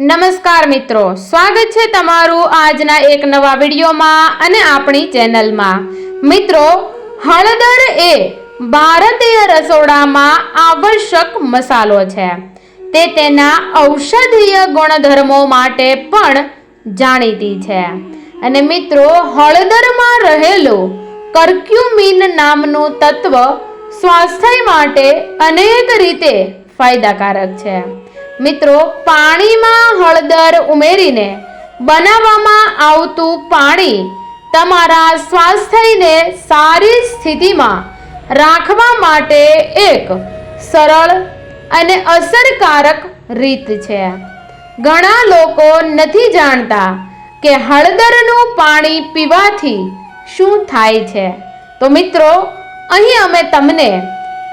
નમસ્કાર મિત્રો, સ્વાગત છે તમારું આજના એક નવા વિડીયોમાં અને આપણી ચેનલમાં. મિત્રો, હળદર એ ભારતીય રસોડામાં આવશ્યક મસાલો છે. તે તેના ઔષધીય ગુણધર્મો માટે પણ જાણીતી છે. અને મિત્રો, હળદરમાં રહેલું કર્ક્યુમિન નામનું તત્વ સ્વાસ્થ્ય માટે અનેક રીતે ફાયદાકારક છે. મિત્રો, પાણીમાં હળદર ઉમેરીને બનાવવામાં આવતું પાણી તમારા સ્વાસ્થ્યને સારી સ્થિતિમાં રાખવા માટે એક સરળ અને અસરકારક રીત છે. ઘણા લોકો નથી જાણતા કે હળદરનું પાણી પીવાથી શું થાય છે. તો મિત્રો, અહીં અમે તમને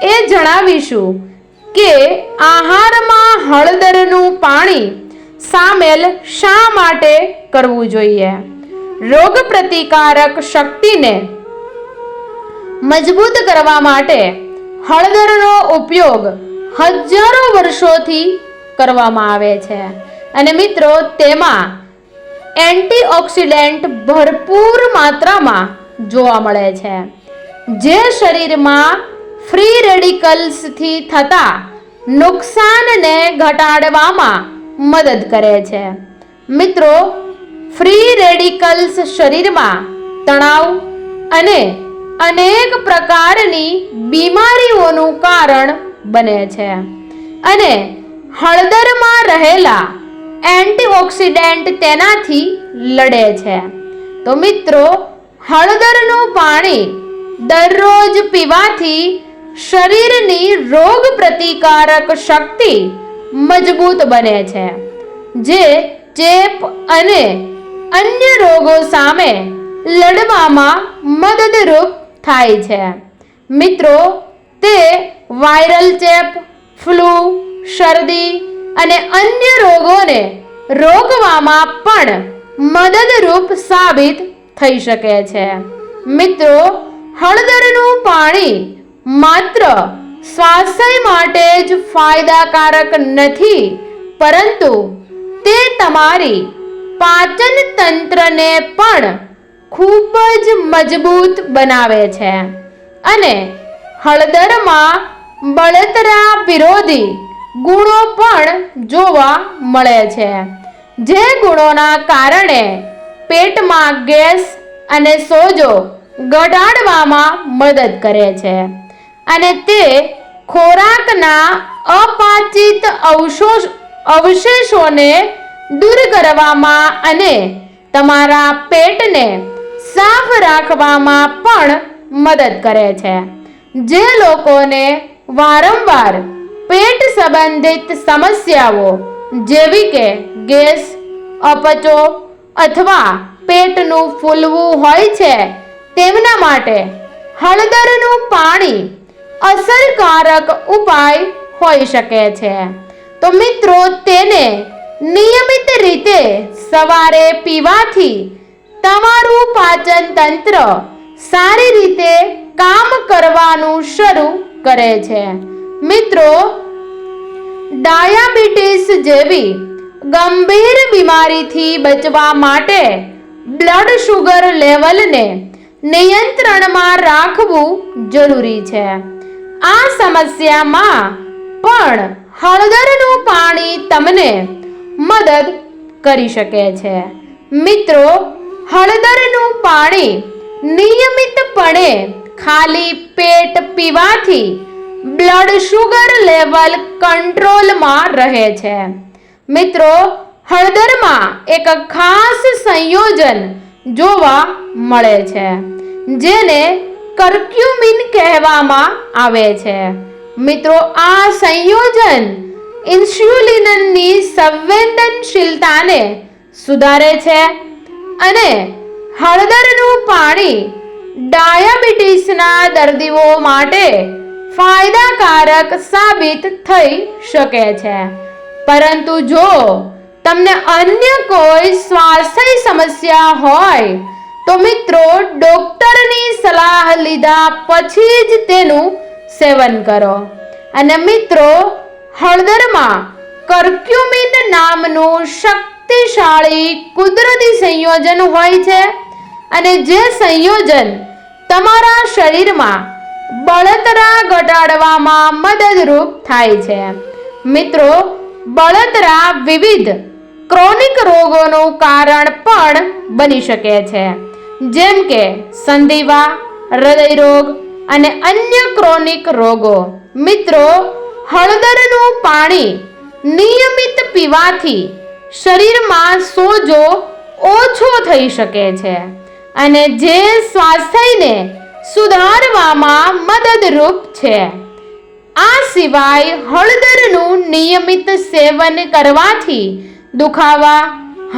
એ જણાવીશું કે આહારમાં હળદરનું પાણી સામેલ શા માટે કરવું જોઈએ? રોગ પ્રતિકારક શક્તિને મજબૂત કરવા માટે હળદરનો ઉપયોગ હજારો વર્ષોથી કરવામાં આવે છે. અને મિત્રો, તેમાં એન્ટીઓક્સિડન્ટ ભરપૂર માત્રામાં જોવા મળે છે. જે શરીરમાં ફ્રી રેડિકલ્સથી થતા નુકસાનને ઘટાડવામાં મદદ કરે છે. મિત્રો, ફ્રી રેડિકલ્સ શરીરમાં તણાવ અને અનેક પ્રકારની બીમારીઓનું કારણ બને છે. અને હળદરમાં રહેલા એન્ટીઓક્સિડન્ટ તેનાથી લડે છે. તો મિત્રો, હળદરનું પાણી દરરોજ પીવાથી શરીરની રોગ પ્રતિકારક શક્તિ મજબૂત બને છે, જે ચેપ અને અન્ય રોગો સામે લડવામાં મદદરૂપ થાય છે. મિત્રો, તે વાયરલ ચેપ, ફ્લૂ, શરદી અને અન્ય રોગોને રોકવામાં પણ મદદરૂપ સાબિત થઈ શકે છે. મિત્રો, હળદરનું પાણી માત્ર સ્વાસ્થ્ય માટે જ ફાયદાકારક નથી, પરંતુ તે તમારી પાચન તંત્રને પણ ખૂબ જ મજબૂત બનાવે છે. અને હળદરમાં બળતરા વિરોધી ગુણો પણ જોવા મળે છે, જે ગુણોના કારણે પેટમાં ગેસ અને સોજો ઘટાડવામાં મદદ કરે છે. અને તે ખોરાકના અપાચિત અવશોષ અવશેષોને દૂર કરવામાં અને તમારા પેટને સાફ રાખવામાં પણ મદદ કરે છે. જે લોકોને વારંવાર પેટ સંબંધિત સમસ્યાઓ જેવી કે ગેસ અપચો અથવા પેટનું ફૂલવું હોય છે, તેમના માટે હળદરનું પાણી અસરકારક ઉપાય હોઈ શકે છે. તો મિત્રો, તેને નિયમિત રીતે સવારે પીવાથી તમારું પાચન તંત્ર સારી રીતે કામ કરવાનું શરૂ કરે છે. મિત્રો, ડાયાબિટીસ જેવી ગંભીર બીમારીથી બચવા માટે બ્લડ શુગર લેવલને નિયંત્રણમાં રાખવું જરૂરી છે. આ સમસ્યામાં પણ હળદરનું પાણી તમને મદદ કરી શકે છે. મિત્રો, હળદરનું પાણી નિયમિતપણે ખાલી પેટ પીવાથી બ્લડ શુગર લેવલ કંટ્રોલમાં રહે છે. મિત્રો, હળદરમાં એક ખાસ સંયોજન જોવા મળે છે, જેને કર્ક્યુમિન કહેવામાં આવે છે. મિત્રો, આ સંયોજન ઇન્સ્યુલિનની સંવેદનશીલતાને સુધારે છે અને હળદરનું પાણી ડાયાબિટીસના દર્દીઓ માટે ફાયદાકારક સાબિત થઈ શકે છે. પરંતુ જો તમને અન્ય કોઈ સ્વાસ્થ્ય સમસ્યા હોય તો મિત્રો, ડોક્ટરની સલાહ લીધા પછી જ તેનું સેવન કરો. અને મિત્રો, હળદરમાં કર્ક્યુમિન નામનું શક્તિશાળી કુદરતી સંયોજન હોય છે. અને જે સંયોજન તમારા શરીરમાં બળતરા ઘટાડવામાં મદદરૂપ થાય છે. મિત્રો, બળતરા વિવિધ ક્રોનિક રોગોનું કારણ પણ બની શકે છે. જેમ કે સંધિવા હૃદય રોગ અને અન્ય ક્રોનિક રોગો. મિત્રો, હળદરનું પાણી નિયમિત પીવાથી શરીરમાં સોજો ઓછો થઈ શકે છે અને જે સ્વાસ્થ્યને સુધારવામાં મદદરૂપ છે. આ સિવાય હળદરનું નિયમિત સેવન કરવાથી દુખાવા,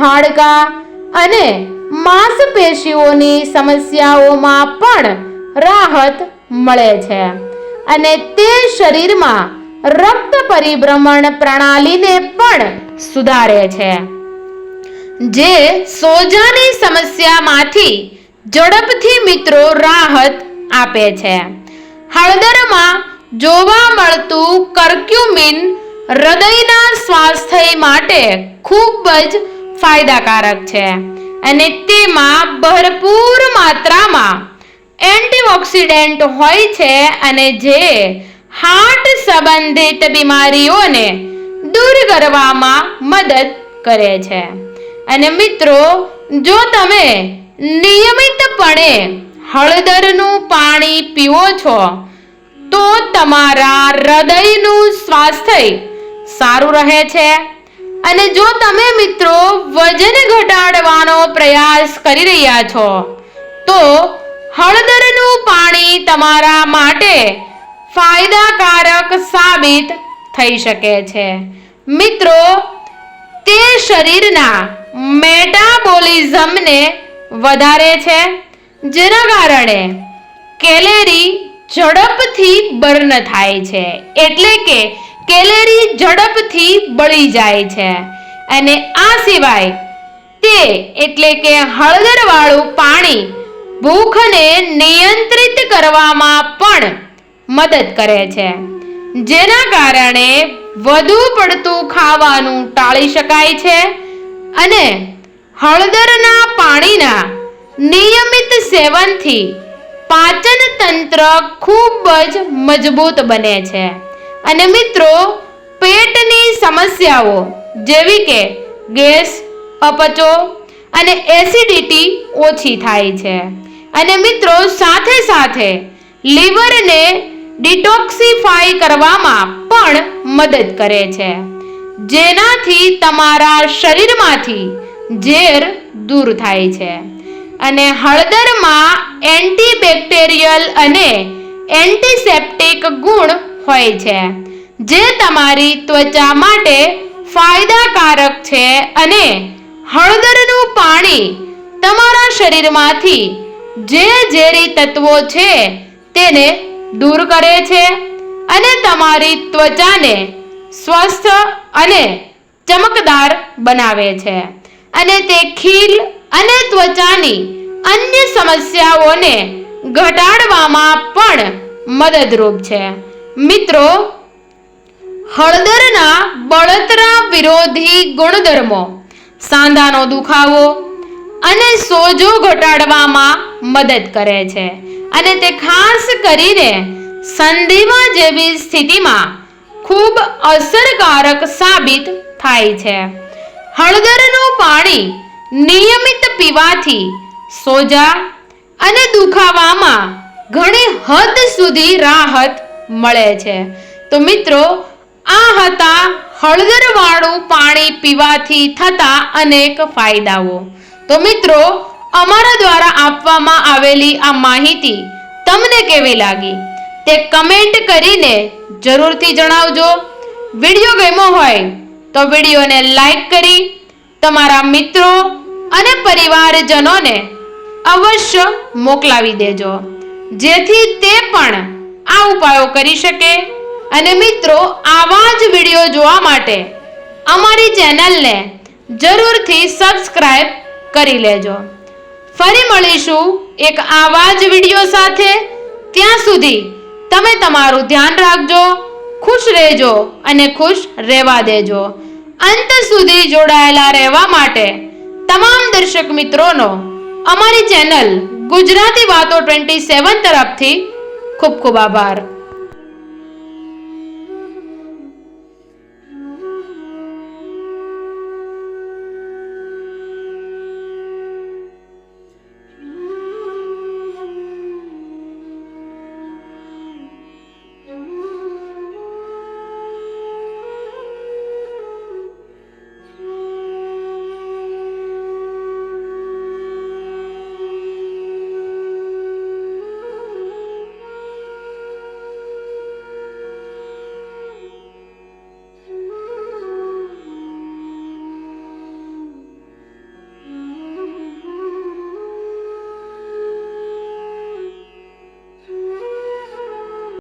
હાડકાં અને માંસપેશીઓની સમસ્યાઓમાં પણ રાહત મળે છે. અને તે શરીરમાં રક્ત પરિભ્રમણ પ્રણાલીને પણ સુધારે છે. જે સોજાની સમસ્યામાંથી ઝડપથી મિત્રો રાહત આપે છે. હળદરમાં જોવા મળતું કર્ક્યુમિન હૃદયના સ્વાસ્થ્ય માટે ખૂબ જ ફાયદાકારક છે. અને તેમાં ભરપૂર માત્રામાં એન્ટીઓક્સિડન્ટ હોય છે અને જે હાર્ટ સંબંધિત બીમારીઓને દૂર કરવામાં મદદ કરે છે. અને મિત્રો, જો તમે નિયમિતપણે હળદરનું પાણી પીવો છો, તો તમારા હૃદયનું સ્વાસ્થ્ય સારું રહે છે અને જો તમે મિત્રો વજન ઘટાડવાનો પ્રયાસ કરી રહ્યા છો, તો હળદરનું પાણી તમારા માટે ફાયદાકારક સાબિત થઈ શકે છે. મિત્રો, તે શરીરના મેટાબોલિઝમને વધારે છે, જેના કારણે કેલેરી ઝડપથી બર્ન થાય છે. એટલે કે કેલેરી ઝડપથી બળી જાય છે. અને આ સિવાય તે એટલે કે હળદરવાળું પાણી ભૂખને નિયંત્રિત કરવામાં પણ મદદ કરે છે. જેના કારણે વધુ પડતું ખાવાનું ટાળી શકાય છે અને હળદરના પાણીના નિયમિત સેવનથી પાચન તંત્ર ખૂબ જ મજબૂત બને છે. અને મિત્રો, પેટની સમસ્યાઓ જેવી કે ગેસ અપચો અને એસિડિટી ઓછી થાય છે. અને મિત્રો, સાથે સાથે લીવરને ડિટોક્સિફાઈ કરવામાં પણ મદદ કરે છે. જેનાથી તમારા શરીરમાંથી ઝેર દૂર થાય છે. અને હળદરમાં એન્ટીબેક્ટેરિયલ અને એન્ટીસેપ્ટિક ગુણ હોય છે. જે તમારી ત્વચા માટે ફાયદાકારક છે અને હળદરનું પાણી તમારા શરીરમાંથી જે ઝેરી તત્વો છે તેને દૂર કરે છે અને તમારી ત્વચાને સ્વસ્થ અને ચમકદાર બનાવે છે. અને તે ખીલ અને ત્વચાની અન્ય સમસ્યાઓને ઘટાડવામાં પણ મદદરૂપ છે. મિત્રો, હળદરના બળતરા વિરોધી ગુણધર્મો. સાંધાનો દુખાવો અને સોજો ઘટાડવામાં મદદ કરે છે. અને તે ખાસ કરીને સંધિવા જેવી સ્થિતિમાં ખૂબ અસરકારક સાબિત થાય છે. હળદરનું પાણી નિયમિત પીવાથી સોજા અને દુખાવામાં ઘણી હદ સુધી રાહત મળે છે. તો મિત્રો, આ હતા હળદરવાળું પાણી પીવાથી થતા અનેક ફાયદાઓ. તો મિત્રો, અમારા દ્વારા આપવામાં આવેલી આ માહિતી તમને કેવી લાગી? તે કમેન્ટ કરીને જરૂરથી જણાવજો. વીડિયો ગમ્યો હોય તો વિડીયોને લાઈક કરી, તમારા મિત્રો અને પરિવારજનોને અવશ્ય મોકલાવી દેજો. જેથી તે પણ આ ઉપાયો કરી શકે? અને મિત્રો, આવા જ વીડિયો જોવા માટે અમારી ચેનલને જરૂરથી સબસ્ક્રાઇબ કરી લેજો. ફરી મળીશું એક આવા જ વીડિયો સાથે. ત્યાં સુધી તમે તમારું ધ્યાન રાખજો, ખુશ રહેજો અને ખુશ રહેવા દેજો. અંત સુધી જોડાયેલા રહેવા માટે તમામ દર્શક મિત્રોનો અમારી ચેનલ ગુજરાતી વાતો ટ્વેન્ટી સેવન તરફથી ખૂબ ખૂબ આભાર.